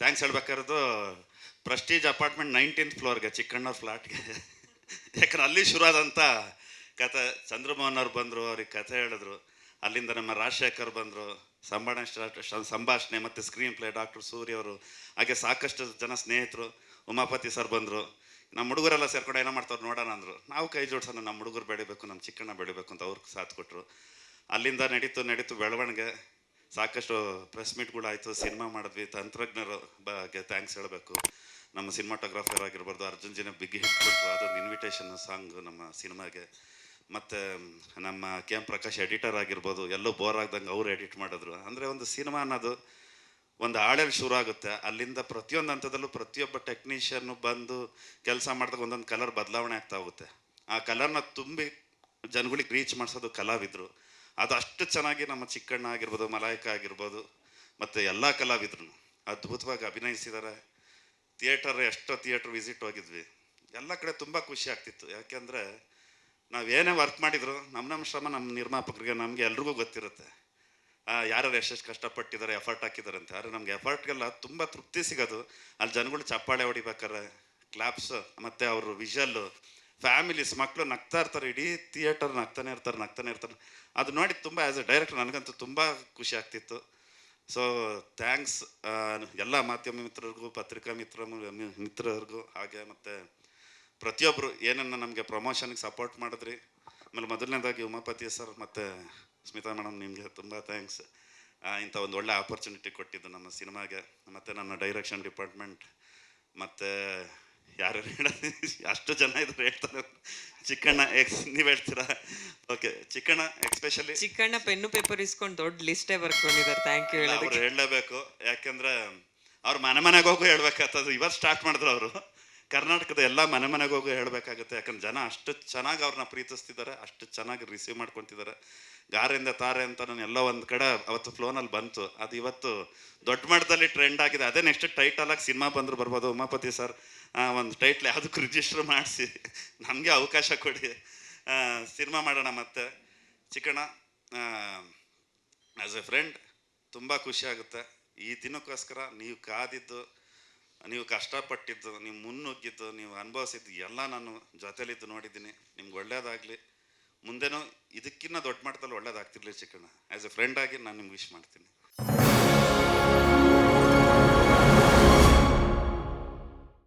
Thanks ಹೇಳ್ಬೇಕಾರದು Prestige apartment nineteenth ಫ್ಲೋರ್ಗೆ ಚಿಕ್ಕಣ್ಣ ಫ್ಲಾಟ್ಗೆ ಯಾಕಂದ್ರೆ ಅಲ್ಲಿ ಶುರುವಾದಂಥ ಕತೆ ಚಂದ್ರಮೋಹನ್ ಅವ್ರು ಬಂದರು, ಅವ್ರಿಗೆ ಕಥೆ ಹೇಳಿದ್ರು. ಅಲ್ಲಿಂದ ನಮ್ಮ ರಾಜಶೇಖರ್ ಬಂದರು ಸಂಭಾಷಣೆ ಸಂಭಾಷಣೆ ಮತ್ತು ಸ್ಕ್ರೀನ್ ಪ್ಲೇ ಡಾಕ್ಟರ್ ಸೂರ್ಯ ಅವರು, ಹಾಗೆ ಸಾಕಷ್ಟು ಜನ ಸ್ನೇಹಿತರು, ಉಮಾಪತಿ ಸರ್ ಬಂದರು. ನಮ್ಮ ಹುಡುಗರೆಲ್ಲ ಸೇರ್ಕೊಂಡು ಏನೋ ಮಾಡ್ತಾರೆ ನೋಡೋಣ ಅಂದರು. ನಾವು ಕೈ ಜೋಡ್ಸೋಣ ನಮ್ಮ ಹುಡುಗರು ಬೆಳಿಬೇಕು, ನಮ್ಮ ಚಿಕ್ಕಣ್ಣ ಬೆಳಿಬೇಕು ಅಂತ ಅವ್ರಿಗೆ ಸಾಥ್ ಕೊಟ್ಟರು ಅಲ್ಲಿಂದ ನಡೀತು ನಡೀತು ಬೆಳವಣಿಗೆ. ಸಾಕಷ್ಟು ಪ್ರೆಸ್ ಮೀಟ್ಗಳಾಯಿತು ಸಿನಿಮಾ ಮಾಡಿದ್ವಿ, ತಂತ್ರಜ್ಞರ ಬಗ್ಗೆ ಥ್ಯಾಂಕ್ಸ್ ಹೇಳಬೇಕು. ನಮ್ಮ ಸಿನಿಮಾಟೋಗ್ರಾಫರ್ ಆಗಿರ್ಬಾರ್ದು, ಅರ್ಜುನ್ ಜಿನ ಬಿಗ್ ಹಿಟ್ ಕೊಟ್ಟರು ಅದೊಂದು ಇನ್ವಿಟೇಷನ್ ಸಾಂಗ್ ನಮ್ಮ ಸಿನಿಮಾಗೆ ಮತ್ತು, ನಮ್ಮ ಕೆ ಎಂ ಪ್ರಕಾಶ್ ಎಡಿಟರ್ ಆಗಿರ್ಬೋದು, ಎಲ್ಲೋ ಬೋರ್ ಆಗ್ದಂಗೆ ಅವ್ರು ಎಡಿಟ್ ಮಾಡಿದ್ರು. ಅಂದರೆ ಒಂದು ಸಿನಿಮಾ ಅನ್ನೋದು ಒಂದು ಹಾಳಲ್ಲಿ ಶುರು ಆಗುತ್ತೆ. ಅಲ್ಲಿಂದ ಪ್ರತಿಯೊಂದು ಹಂತದಲ್ಲೂ ಪ್ರತಿಯೊಬ್ಬ ಟೆಕ್ನಿಷಿಯನ್ನು ಬಂದು ಕೆಲಸ ಮಾಡಿದಾಗ ಒಂದೊಂದು ಕಲರ್ ಬದಲಾವಣೆ ಆಗ್ತಾ ಹೋಗುತ್ತೆ. ಆ ಕಲರ್ನ ತುಂಬಿ ಜನಗಳಿಗೆ ರೀಚ್ ಮಾಡಿಸೋದು ಕಲಾವಿದರು. ಅದು ಅಷ್ಟು ಚೆನ್ನಾಗಿ ನಮ್ಮ ಚಿಕ್ಕಣ್ಣ ಆಗಿರ್ಬೋದು, ಮಲಾಯಕ ಆಗಿರ್ಬೋದು, ಮತ್ತು ಎಲ್ಲ ಕಲಾವಿದ್ರು ಅದ್ಭುತವಾಗಿ ಅಭಿನಯಿಸಿದ್ದಾರೆ. ಥಿಯೇಟರ್ ಎಷ್ಟೋ ಥಿಯೇಟ್ರ್ ವಿಸಿಟ್ ಹೋಗಿದ್ವಿ. ಎಲ್ಲ ಕಡೆ ತುಂಬ ಖುಷಿ ಆಗ್ತಿತ್ತು. ಯಾಕೆಂದರೆ ನಾವೇನೇ ವರ್ಕ್ ಮಾಡಿದ್ರು ನಮ್ಮ ನಮ್ಮ ಶ್ರಮ ನಮ್ಮ ನಿರ್ಮಾಪಕರಿಗೆ, ನಮಗೆ ಎಲ್ರಿಗೂ ಗೊತ್ತಿರುತ್ತೆ. ಯಾರ್ಯಾರು ಎಷ್ಟೆಷ್ಟು ಕಷ್ಟಪಟ್ಟಿದ್ದಾರೆ ಎಫರ್ಟ್ ಹಾಕಿದ್ದಾರೆ ಅಂತ. ಆದರೆ ನಮ್ಗೆ ಎಫರ್ಟ್ಗೆಲ್ಲ ತುಂಬ ತೃಪ್ತಿ ಸಿಗೋದು. ಅಲ್ಲಿ ಜನಗಳು ಚಪ್ಪಾಳೆ ಹೊಡಿಬೇಕಾರೆ ಕ್ಲಾಪ್ಸ್ ಮತ್ತು ಅವರು ವಿಷಲ್ಲು ಫ್ಯಾಮಿಲೀಸ್ ಮಕ್ಕಳು ನಗ್ತಾ ಇರ್ತಾರೆ, ಇಡೀ ಥಿಯೇಟರ್ ನಗ್ತಾನೆ ಇರ್ತಾರೆ ನಗ್ತಾನೆ ಇರ್ತಾರೆ. ಅದು ನೋಡಿ ತುಂಬ ಆ್ಯಸ್ ಎ ಡೈರೆಕ್ಟರ್ ನನಗಂತೂ ತುಂಬ ಖುಷಿ ಆಗ್ತಿತ್ತು. ಸೊ ಥ್ಯಾಂಕ್ಸ್ ಎಲ್ಲ ಮಾಧ್ಯಮ ಮಿತ್ರರಿಗೂ, ಪತ್ರಿಕಾ ಮಿತ್ರ, ಮಿತ್ರರಿಗೂ, ಹಾಗೆ ಮತ್ತು ಪ್ರತಿಯೊಬ್ಬರು ಏನನ್ನ ನಮಗೆ ಪ್ರಮೋಷನ್ಗೆ ಸಪೋರ್ಟ್ ಮಾಡಿದ್ರಿ. ಆಮೇಲೆ ಮೊದಲನೇದಾಗಿ ಉಮಾಪತಿ ಸರ್ ಮತ್ತು ಸ್ಮಿತಾ ಮೇಡಮ್ ನಿಮಗೆ ತುಂಬ ಥ್ಯಾಂಕ್ಸ್ ಇಂಥ ಒಂದು ಒಳ್ಳೆ ಆಪರ್ಚುನಿಟಿ ಕೊಟ್ಟಿದ್ದು ನಮ್ಮ ಸಿನಿಮಾಗೆ ಮತ್ತು ನನ್ನ ಡೈರೆಕ್ಷನ್ ಡಿಪಾರ್ಟ್ಮೆಂಟ್ ಮತ್ತು ಯಾರು ಹೇಳ ಅಷ್ಟು ಜನ ಇದ್ರು ಹೇಳ್ತಾರೆ. ಚಿಕ್ಕಣ್ಣ ಎಕ್ಸ್ ನೀವು ಹೇಳ್ತೀರಾ? Okay Chikkanna especially Chikkanna pen paper ಇಸ್ಕೊಂಡು ದೊಡ್ಡ ಲಿಸ್ಟೇ ಬರ್ಕೊಂಡಿದ್ದಾರೆ. ಥ್ಯಾಂಕ್ ಯು ಅವ್ರು ಹೇಳಲೇಬೇಕು. ಯಾಕಂದ್ರೆ ಅವ್ರು ಮನೆ ಮನೆಗೆ ಹೋಗು ಹೇಳ್ಬೇಕಾಗ್ತದೆ. ಇವತ್ತು ಸ್ಟಾರ್ಟ್ ಮಾಡಿದ್ರು ಅವರು. ಕರ್ನಾಟಕದ ಎಲ್ಲ ಮನೆ ಮನೆಗೆ ಹೋಗು ಹೇಳಬೇಕಾಗುತ್ತೆ. ಯಾಕಂದ್ರೆ ಜನ ಅಷ್ಟು ಚೆನ್ನಾಗಿ ಅವ್ರನ್ನ ಪ್ರೀತಿಸ್ತಿದ್ದಾರೆ ಅಷ್ಟು ಚೆನ್ನಾಗಿ ರಿಸೀವ್ ಮಾಡ್ಕೊತಿದ್ದಾರೆ ಗಾರೆಯಿಂದ ತಾರೆ ಅಂತ ನಾನು ಎಲ್ಲ ಒಂದು ಕಡೆ ಅವತ್ತು ಫ್ಲೋನಲ್ಲಿ ಬಂತು. ಅದು ಇವತ್ತು ದೊಡ್ಡ ಮಟ್ಟದಲ್ಲಿ ಟ್ರೆಂಡ್ ಆಗಿದೆ. ಅದೇ ನೆಕ್ಸ್ಟ್ ಟೈಟಲ್ ಆಗಿ ಸಿನಿಮಾ ಬಂದರೂ ಬರ್ಬೋದು. ಉಮಾಪತಿ ಸರ್ ಒಂದು ಟೈಟ್ಲ್ ಯಾವುದಕ್ಕೂ ರಿಜಿಸ್ಟರ್ ಮಾಡಿಸಿ. ನಮಗೆ ಅವಕಾಶ ಕೊಡಿ. ಸಿನಿಮಾ ಮಾಡೋಣ ಮತ್ತೆ. ಚಿಕ್ಕಣ ಆ್ಯಸ್ ಎ ಫ್ರೆಂಡ್ ತುಂಬ ಖುಷಿ ಆಗುತ್ತೆ. ಈ ದಿನಕ್ಕೋಸ್ಕರ ನೀವು ಕಾದಿದ್ದು ನೀವು ಕಷ್ಟಪಟ್ಟಿದ್ದು, ನೀವು ಮುನ್ನುಗ್ಗಿದ್ದು ನೀವು ಅನುಭವಿಸಿದ್ದು ಎಲ್ಲ ನಾನು ಜೊತೆಲಿದ್ದು ನೋಡಿದ್ದೀನಿ. ನಿಮ್ಗೆ ಒಳ್ಳೇದಾಗಲಿ. ಮುಂದೆನೂ ಇದಕ್ಕಿನ್ನ ದೊಡ್ಡ ಮಟ್ಟದಲ್ಲಿ ಒಳ್ಳೇದಾಗ್ತಿರ್ಲಿ ಚಿಕ್ಕಣ್ಣ. ಆ್ಯಸ್ ಎ ಫ್ರೆಂಡಾಗಿ ನಾನು ನಿಮ್ಗೆ ವಿಶ್ ಮಾಡ್ತೀನಿ.